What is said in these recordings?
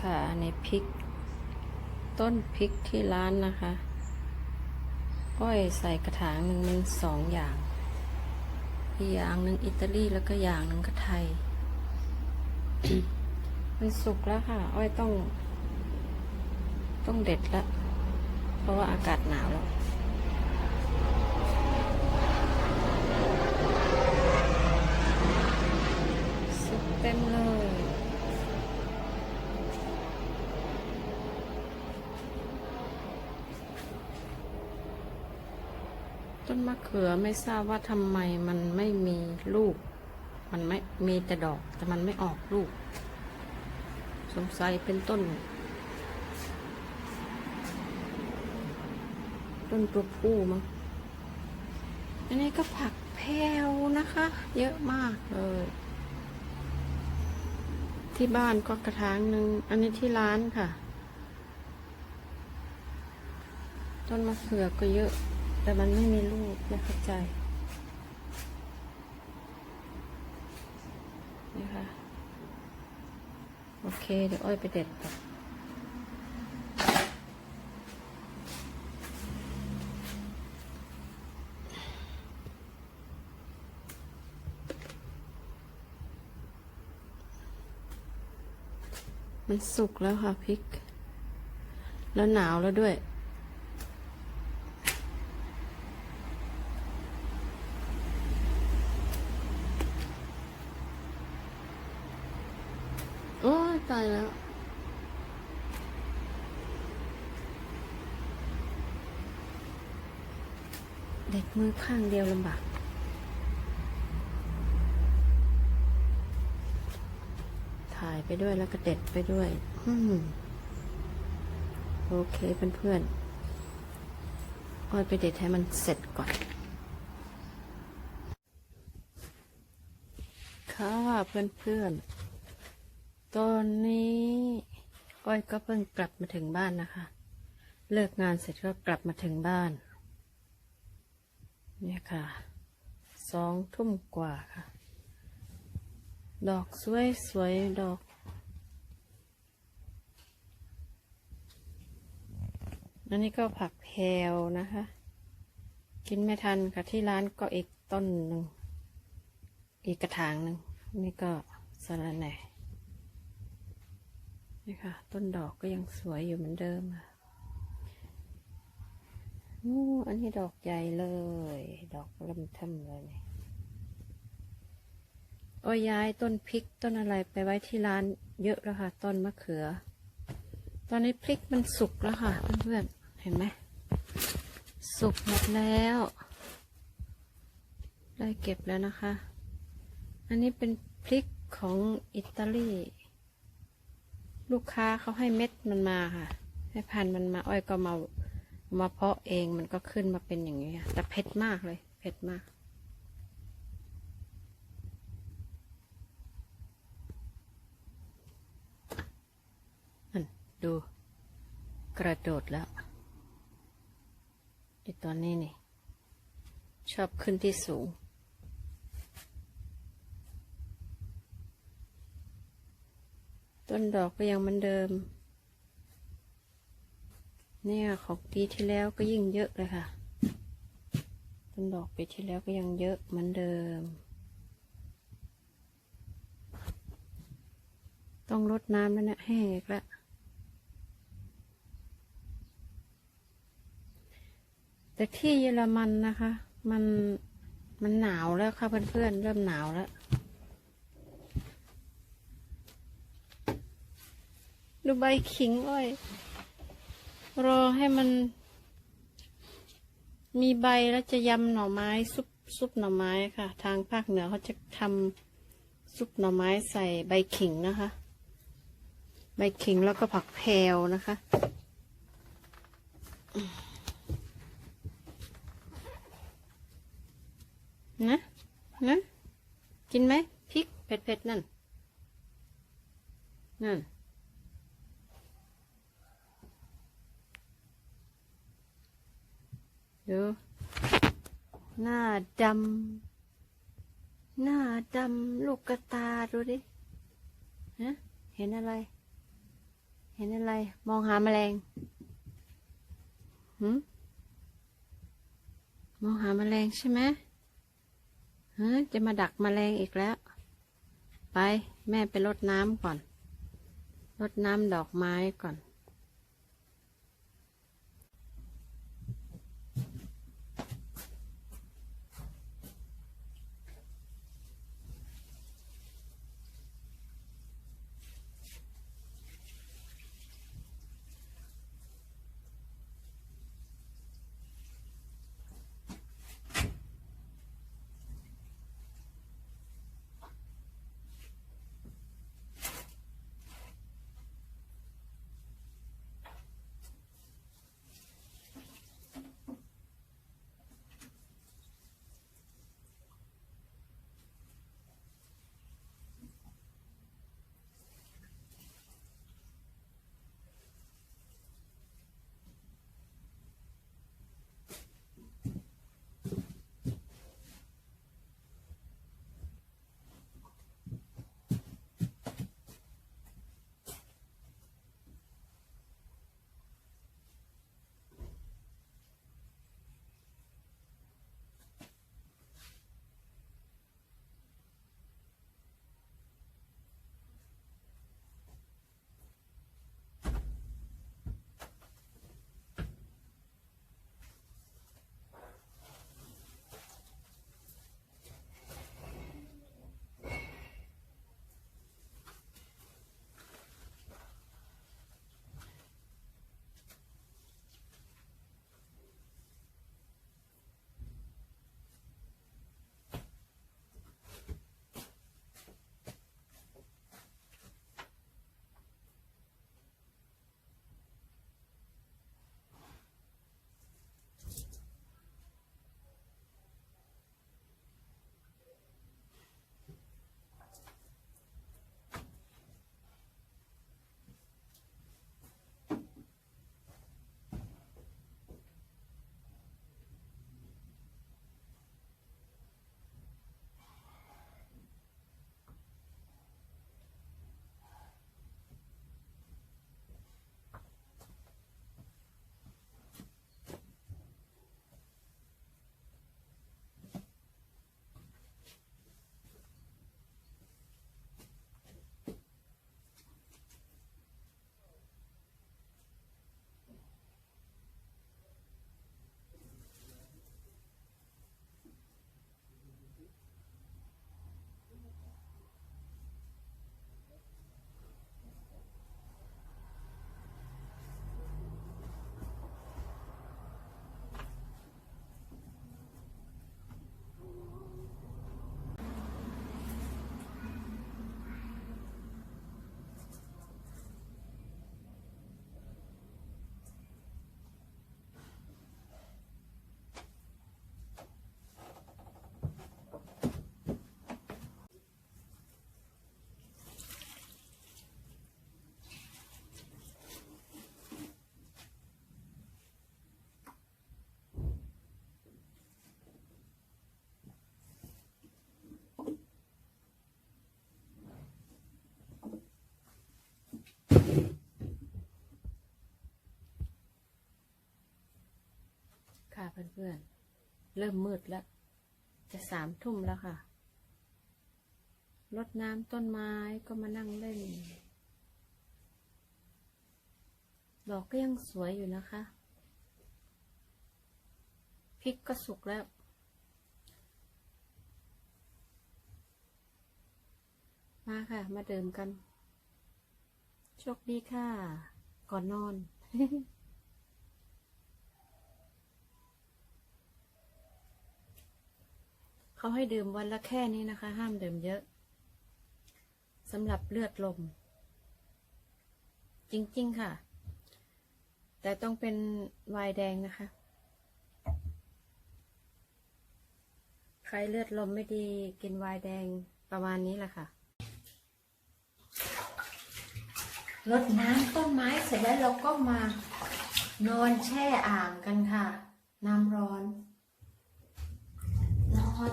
ค่ะในพริก ต้นพริกที่ร้านนะคะก้อยใส่กระถางหนึ่งมันสองอย่าง อีกอย่างหนึ่งอิตาลีแล้วก็อย่างหนึ่งก็ไทย มันสุกแล้วค่ะ อ้อยต้อง ต้องเด็ดละเพราะว่าอากาศหนาวแล้วสุกเต็มเลย ต้นมะเขือไม่ทราบว่าทำไมมันไม่มีลูก มันไม่มีแต่ดอก แต่มันไม่ออกลูก สงสัยเป็นต้น ต้นตัวผู้มั้งอันนี้ก็ผักแพรวนะคะ เยอะมากเลย ที่บ้านก็กระถางหนึ่งอันนี้ที่ร้านค่ะ ต้นมะเขือก็เยอะ แต่มันไม่มีลูกไม่เข้าใจนี่ค่ะโอเค เดี๋ยวอ้อยไปเด็ดต่อมันสุกแล้วค่ะพริก แล้วหนาวแล้วด้วย โอ้ยตายแล้ว เด็กมือ ข้างเดียวลำบากถ่ายไปด้วยแล้วก็เด็ดไปด้วยอโอเคเพื่อนๆอ้อยไปเด็ดให้มันเสร็จก่อนค่ะเพื่อนๆ ตอนนี้อ้อยก็เพิ่งกลับมาถึงบ้านนะคะ เลิกงานเสร็จก็กลับมาถึงบ้าน เนี่ยค่ะ สองทุ่มกว่าค่ะ ดอกสวยสวยๆดอก อันนี้ก็ผักแพรวนะคะ กินไม่ทันค่ะที่ร้านก็อีกต้นหนึ่ง อีกกระถางหนึ่ง นี่ก็สะระแหน่นี่ค่ะ ต้นดอกก็ยังสวยอยู่เหมือนเดิมค่ะ อู้อันนี้ดอกใหญ่เลย ดอกเริ่มเทิมเลยโอ้ยย้ายต้นพริกต้นอะไรไปไว้ที่ร้านเยอะแล้วค่ะ ต้นมะเขือ ตอนนี้พริกมันสุกแล้วค่ะเพื่อนๆเห็นไหมสุกหมดแล้ว ได้เก็บแล้วนะคะ อันนี้เป็นพริกของอิตาลี ลูกค้าเขาให้เม็ดมันมาค่ะ ให้พันมันมาอ้อยก็มา มาเพาะเองมันก็ขึ้นมาเป็นอย่างนี้แต่เผ็ดมากเลย เผ็ดมาก ดู กระโดดแล้วไอตอนนี้นี่ ชอบขึ้นที่สูง ต้นดอกก็ยังเหมือนเดิม เนี่ยของปีที่แล้วก็ยิ่งเยอะเลยค่ะ ต้นดอกปีที่แล้วก็ยังเยอะเหมือนเดิม ต้องรดน้ำแล้วเนี่ยแห้งอีกแล้วแต่ที่เยอรมันนะคะ มันมันหนาวแล้วค่ะเพื่อนๆเริ่มหนาวแล้วดูใบขิงอ้อย รอให้มัน มีใบแล้วจะยำหน่อไม้ซุปซุปหน่อไม้ค่ะ ทางภาคเหนือเขาจะทำซุปหน่อไม้ใส่ใบขิงนะคะ ใบขิงแล้วก็ผักแพรวนะคะนะนะกินไหมพริกเผ็ดๆนั่นนั่น ดูหน้าดำหน้าดำลูกกระตาดูดิฮะเห็นอะไร เห็นอะไร มองหาแมลงหืมมองหาแมลงใช่ไหมเฮ้จะมาดักแมลงอีกแล้ว ไป แม่ไปรดน้ำก่อน รดน้ำดอกไม้ก่อน เพื่อนๆ เริ่มมืดแล้ว จะสามทุ่มแล้วค่ะ รดน้ำต้นไม้ก็มานั่งเล่น ดอกก็ยังสวยอยู่นะคะ พริกก็สุกแล้ว มาค่ะ มาเดิมกัน โชคดีค่ะ ก่อนนอน เขาให้ดื่มวันละแค่นี้นะคะ ห้ามดื่มเยอะสำหรับเลือดลม จริง ๆ ค่ะ แต่ต้องเป็นวน์แดงนะคะ ใครเลือดลมไม่ดีกินวน์แดงประมาณนี้แหละค่ะรดน้ำต้นไม้เสร็จแล้วเราก็มานอนแช่อ่างกันค่ะ น้ำร้อน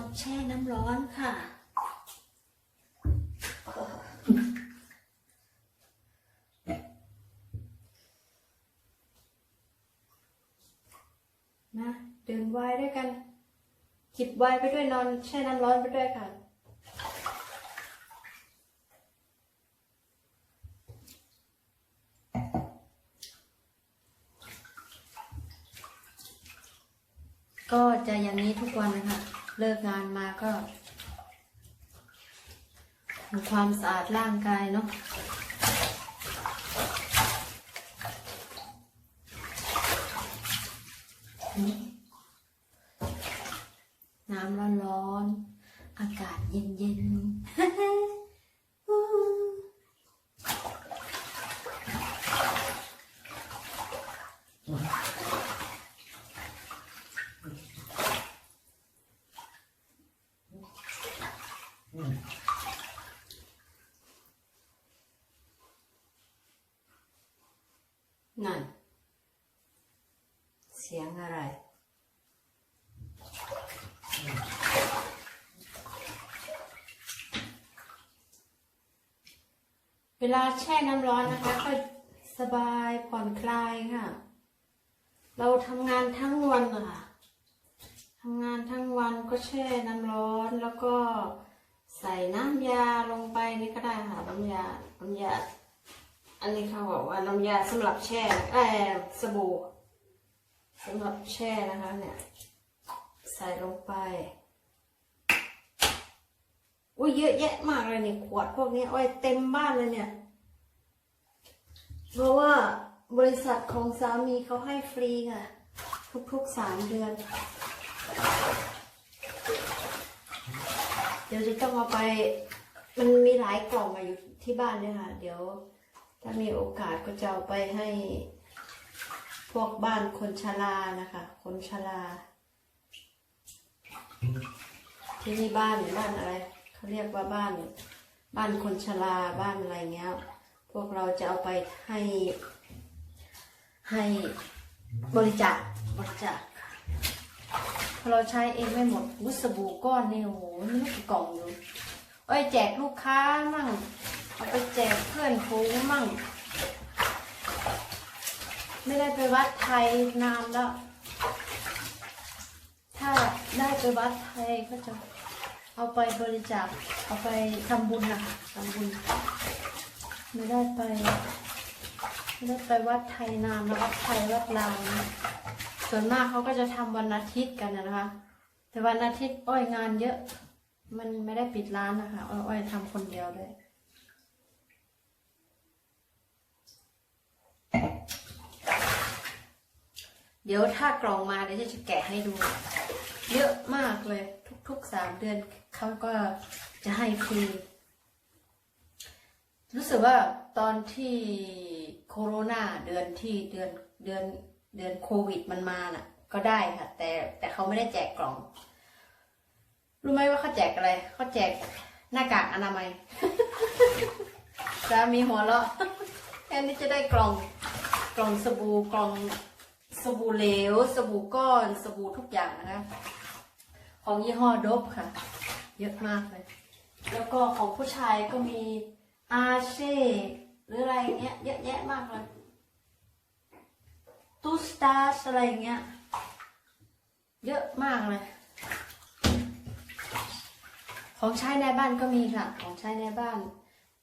รแช่น้ำร้อนค่ะนะเดินวายด้วยกันจิดวายไปด้วยนอนแช่น้ำร้อนไปด้วยค่ะก็จะอย่างนี้ทุกวันค่ะ เลิกงานมาก็ทำความสะอาดร่างกายเนาะน้ำร้อนๆอากาศเย็นๆ นั่น เสียงอะไร เวลาแช่น้ำร้อนนะคะ ก็สบายผ่อนคลายค่ะ เราทำงานทั้งวันค่ะทำงานทั้งวันก็แช่น้ำร้อนแล้วก็ใส่น้ำยาลงไปนี่ก็ได้ค่ะน้ำยาน้ำยา อันนี้เขาบอกว่าน้ำยาสำหรับแช่เออสบู่สำหรับแช่นะคะเนี่ย ใส่ลงไปอุ้ยเยอะแยะมากเลยเนี่ยขวดพวกนี้อ้อยเต็มบ้านเลยเนี่ย เพราะว่าบริษัทของสามีเขาให้ฟรีค่ะ ทุกๆสามเดือน เดี๋ยวจะต้องเอาไป มันมีหลายกล่องมาอยู่ที่บ้านเนี่ยค่ะ เดี๋ยว ถ้ามีโอกาสก็จะเอาไปให้พวกบ้านคนชรานะคะ คนชราที่นี่บ้านบ้านอะไรเขาเรียกว่าบ้าน บ้านคนชราบ้านอะไรเงี้ย พวกเราจะเอาไปให้ ให้บริจาคบริจาคเพราะเราใช้เองไม่หมดวุสบู่ก้อนเนี่โอ้โหนี่ลูกกล่องอยู่เอ้ยแจกลูกค้ามั่ง เอาไปแจกเพื่อนฝูงมั่ง ไม่ได้ไปวัดไทยนานแล้ว ถ้าได้ไปวัดไทยก็จะเอาไปบริจาค เอาไปทำบุญนะคะทำบุญ ไม่ได้ไป ไม่ได้ไปวัดไทยนานแล้ววัดไทยวัดลาวนะส่วนมากเขาก็จะทำวันอาทิตย์กันนะคะ แต่วันอาทิตย์อ้อยงานเยอะ มันไม่ได้ปิดร้านนะคะ อ้อยอ้อยทำคนเดียวเลย เดี๋ยวถ้ากล่องมาเดี๋ยวจะแกะให้ดู เยอะมากเลย ทุกๆสามเดือนเขาก็จะให้ฟรีรู้สึกว่าตอนที่โคโรนาเดือนที่เดือนเดือนเดือนโควิดมันมาน่ะ ก็ได้ค่ะ แต่แต่เขาไม่ได้แจกกล่อง รู้ไหมว่าเขาแจกอะไรเขาแจกหน้ากากอนามัยสามีหัวเราะแค่นี้จะได้กล่องกล่องสบู่กล่อง สบู่เหลว สบู่ก้อน สบู่ทุกอย่างนะคะ ของยี่ห้อดบค่ะ เยอะมากเลย แล้วก็ของผู้ชายก็มีอาเช่หรืออะไรเงี้ยเยอะแยะมากเลยตูสตาร์อะไรเงี้ย เยอะมากเลย ของใช้ในบ้านก็มีค่ะ ของใช้ในบ้าน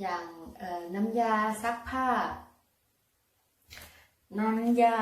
อย่างน้ำยาซักผ้าน้ำยา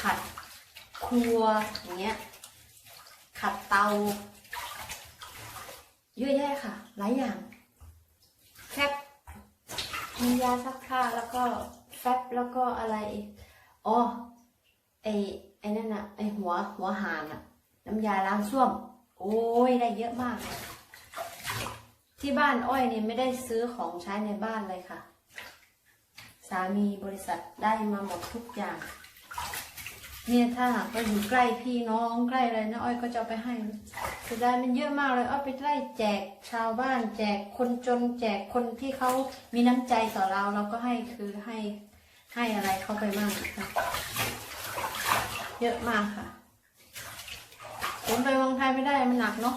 ขัดครัวอย่างเงี้ย ขัดเตา เยอะแยะค่ะ หลายอย่างแฟบน้ำยาซักผ้าแล้วก็แฟบแล้วก็อะไรอีกอ๋อไอไอนั่นอะไอหัวหัวหานอะน้ำยาล้างส้วม โอ้ยได้เยอะมาก ที่บ้านอ้อยนี่ไม่ได้ซื้อของใช้ในบ้านเลยค่ะ สามีบริษัทได้มาหมดทุกอย่าง เนี่ยถ้าหากว่าอยู่ใกล้พี่น้องใกล้อะไรนะอ้อยก็จะไปให้จะได้มันเยอะมากเลยอ้อยไปไล่แจกชาวบ้าน แจกคนจนแจกคนที่เขามีน้ำใจต่อเราเราก็ให้คือให้ให้อะไรเขาไปบ้างนะเยอะมากค่ะผมไปเมืองไทยไม่ได้มันหนักเนาะ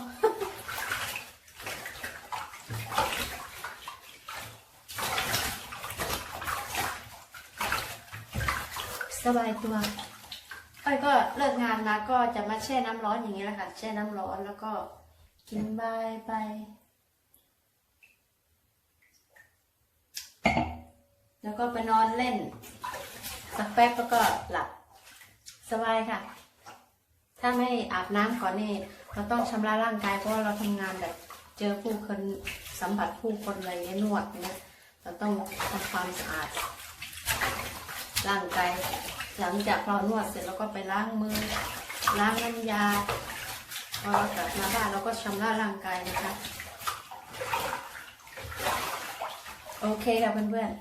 สบายตัว ไปอ้อยก็เลิกงานมาก็จะมาแช่น้ำร้อนอย่างนี้แหละค่ะ แช่น้ำร้อนแล้วก็กินบายไป แล้วก็ไปนอนเล่น สักแป๊บแล้วก็หลับสบายค่ะ ถ้าไม่อาบน้ำก่อนนี่เราต้องชำระร่างกายเพราะว่าเราทำงานแบบเจอผู้คนสัมผัสผู้คนอะไรเงี้ยนวดเนี่ยเราต้องทำความสะอาดร่างกาย หลังจากเรานวดเสร็จเราก็ไปล้างมือ ล้างน้ำยา พอเรากลับมาบ้านเราก็ชำระร่างกายนะคะ โอเคค่ะเพื่อน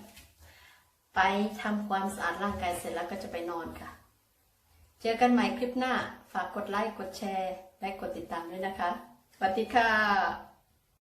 ๆ ไปทำความสะอาดร่างกายเสร็จแล้วก็จะไปนอนค่ะ เจอกันใหม่คลิปหน้า ฝากกดไลค์ กดแชร์ และกดติดตามด้วยนะคะ สวัสดีค่ะ